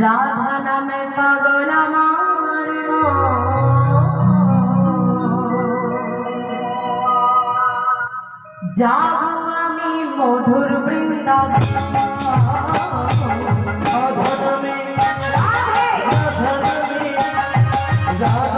রাধা নামে পাগল আমার যাব আমি মধুর বৃন্দাবন। রাধা